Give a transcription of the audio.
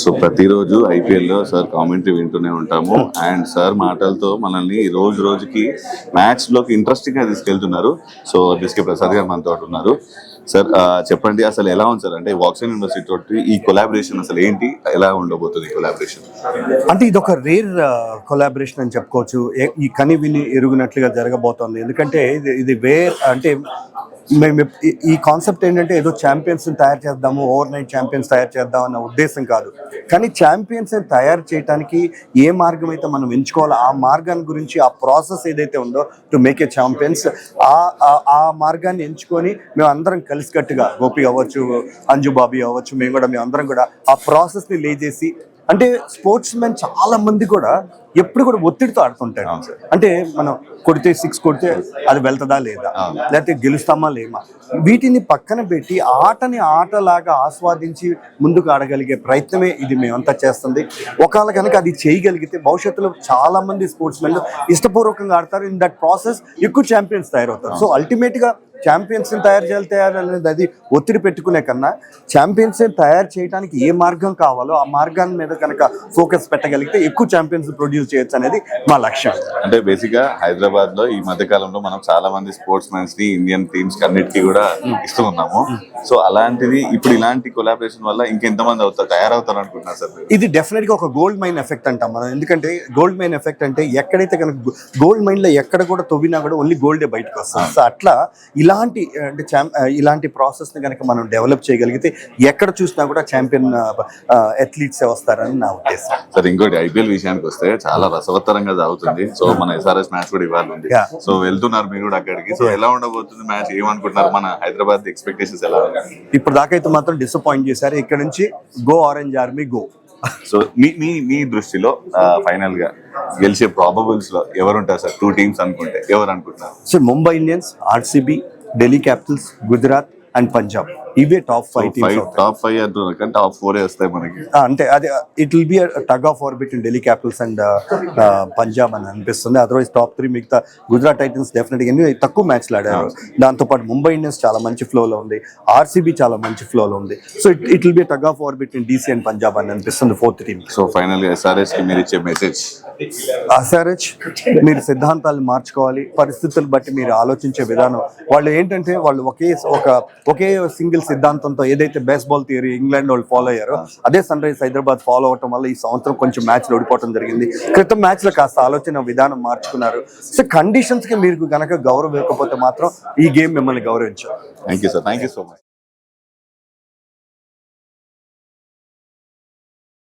So ప్రతిరోజు ఐపీఎల్లో sir commentary వింటూనే ఉంటాము. అండ్ సార్ మాటలతో మనల్ని రోజు రోజుకి మ్యాచ్లోకి లోకి ఇంట్రెస్టింగ్ తీసుకెళ్తున్నారు. సో బిస్కే ప్రసాద్ గారు మనతో ఉన్నారు. సార్ చెప్పండి అసలు ఎలా ఉంది సార్? అంటే వాక్సిన్ యూనివర్సిటీ తోటి ఈ కొలాబరేషన్ అసలు ఏంటి? ఎలా ఉండబోతుంది కొలాబరేషన్? అంటే ఇది ఒక రేర్ కొలాబరేషన్ అని చెప్పుకోవచ్చు. ఈ కని విని ఎరుగునట్లుగా జరగబోతోంది. ఎందుకంటే ఇది ఇది వేర్ అంటే మేము ఈ- కాన్సెప్ట్ ఏంటంటే ఏదో ఛాంపియన్స్ తయారు చేద్దాము ఓవర్ నైట్ ఛాంపియన్స్ తయారు చేద్దాం అన్న ఉద్దేశం కాదు. కానీ ఛాంపియన్స్ తయారు చేయడానికి ఏ మార్గం అయితే మనం ఎంచుకోవాలో ఆ మార్గాన్ని గురించి ఆ ప్రాసెస్ ఏదైతే ఉందో టు మేక్ ఏ ఛాంపియన్స్ ఆ ఆ- ఆ మార్గాన్ని ఎంచుకొని మేము అందరం కలిసికట్టుగా గోపి అవ్వచ్చు అంజు బాబీ అవ్వచ్చు మేము కూడా మేము అందరం కూడా ఆ ప్రాసెస్ని లే చేసి అంటే స్పోర్ట్స్ మెన్ చాలా మంది కూడా ఎప్పుడు కూడా ఒత్తిడితో ఆడుతుంటారు. సార్. అంటే మనం కొడితే సిక్స్ కొడితే అది వెళ్తుందా లేదా. లేకపోతే గెలుస్తామా లేమా? వీటిని పక్కన పెట్టి ఆటని ఆటలాగా ఆస్వాదించి ముందుకు ఆడగలిగే ప్రయత్నమే ఇది మేమంతా చేస్తుంది. ఒకవేళ కనుక అది చేయగలిగితే భవిష్యత్తులో చాలా మంది స్పోర్ట్స్ మెన్ ఇష్టపూర్వకంగా ఆడతారు. ఇన్ దట్ ప్రాసెస్ ఎక్కువ ఛాంపియన్స్ తయారవుతారు. సో అల్టిమేట్గా ఛాంపియన్స్ తయారు చేయాలి అది ఒత్తిడి పెట్టుకునే కన్నా ఛాంపియన్స్ తయారు చేయడానికి ఏ మార్గం కావాలో ఆ మార్గాన్ని మీద కనుక ఫోకస్ పెట్టగలిగితే ఎక్కువ ఛాంపియన్స్ ప్రొడ్యూస్ చేయొచ్చు అనేది మా లక్ష్యం. అంటే బేసిక్గా హైదరాబాద్లో ఈ మధ్య కాలంలో మనం చాలా మంది స్పోర్ట్స్ మెన్స్ని ఇండియన్ టీమ్స్ అన్నిటికీ కూడా ఇస్తూ ఉన్నాము. సో అలాంటిది ఇప్పుడు ఇలాంటి కొలాబరేషన్ వల్ల ఇంకెంత మంది అవుతారు తయారవుతారు అనుకుంటున్నారు సార్? ఇది డెఫినెట్గా ఒక గోల్డ్ మైన్ ఎఫెక్ట్ అంటాం మనం. ఎందుకంటే గోల్డ్ మైన్ ఎఫెక్ట్ అంటే ఎక్కడైతే కనుక గోల్డ్ మైన్లో ఎక్కడ కూడా తొవ్వినా కూడా ఓన్లీ గోల్డే బయటకు వస్తుంది. సో అట్లా ఇలాంటి అంటే ఇలాంటి ప్రాసెస్ని కనుక మనం డెవలప్ చేయగలిగితే ఎక్కడ చూసినా కూడా ఛాంపియన్ అథ్లీట్స్ వస్తారని నా ఉద్దేశం. సార్ ఇంకోటి ఐపీఎల్ విషయానికి వస్తే చాలా రసవత్తరంగా సాగుతుంది. సో మన ఎస్ఆర్ఎస్ మ్యాచ్ కూడా ఇవ్వాలి ఉంది. సో వెళ్తున్నారు మీరు కూడా అక్కడికి. సో ఎలా ఉండబోతుంది మ్యాచ్? ఏమనుకుంటున్నారు? మన హైదరాబాద్ ఎక్స్పెక్టేషన్స్ ఎలా ఇప్పుడు దాకా అయితే మాత్రం డిసప్పాయింట్ చేశారు. ఇక్కడ నుంచి go orange army go. So మీ మీ మీ దృష్టిలో ఫైనల్గా గెలిచే ప్రాబబుల్స్లో ఎవరు ఉంటారు సార్? టూ టీమ్స్ అనుకుంటే ఎవరు అనుకుంటున్నారు? So Mumbai Indians RCB Delhi capitals Gujarat and Punjab ఇవే టాప్ ఫైవ్ టాప్ ఫైవ్ అంటున్నారు కానీ టాప్ ఫోర్ వస్తాయి మనకి. అంటే అది it will be tug of war between Delhi capitals and Punjab అని అనిపిస్తుంది. అదర్వైజ్ టాప్ త్రీ మిగతా గుజరాత్ టైటన్స్ డెఫినెట్గా ఎన్ని తక్కువ మ్యాచ్లు ఆడారు. దాంతోపాటు ముంబై ఇండియన్స్ చాలా మంచి ఫ్లోలో ఉంది. ఆర్సీబీ చాలా మంచి ఫ్లోలో ఉంది. So it it will be tug of war between DC and Punjab అని అనిపిస్తుంది ఫోర్త్ టీమ్ సో ఫైనల్గా ఎస్ఆర్ఎస్కి మీరు ఇచ్చే మెసేజ్ అసారచ్ మీరు సిద్ధాంతాలు మార్చుకోవాలి పరిస్థితులు బట్టి మీరు ఆలోచించే విధానం. వాళ్ళు ఏంటంటే వాళ్ళు ఒకే ఒక ఒకే సింగిల్ సిద్ధాంతంతో ఏదైతే బేస్బాల్ థియరీ ఇంగ్లాండ్ వాళ్ళు ఫాలో అయ్యారో అదే సన్ రైజ్ హైదరాబాద్ ఫాలో అవటం వల్ల ఈ సంవత్సరం కొంచెం మ్యాచ్లు ఓడిపోవడం జరిగింది. క్రితం మ్యాచ్లో కాస్త ఆలోచన విధానం మార్చుకున్నారు. సో కండిషన్స్కి మీరు గనక గౌరవం ఇవ్వకపోతే మాత్రం ఈ గేమ్ మిమ్మల్ని గౌరవించారు thank you sir thank you so much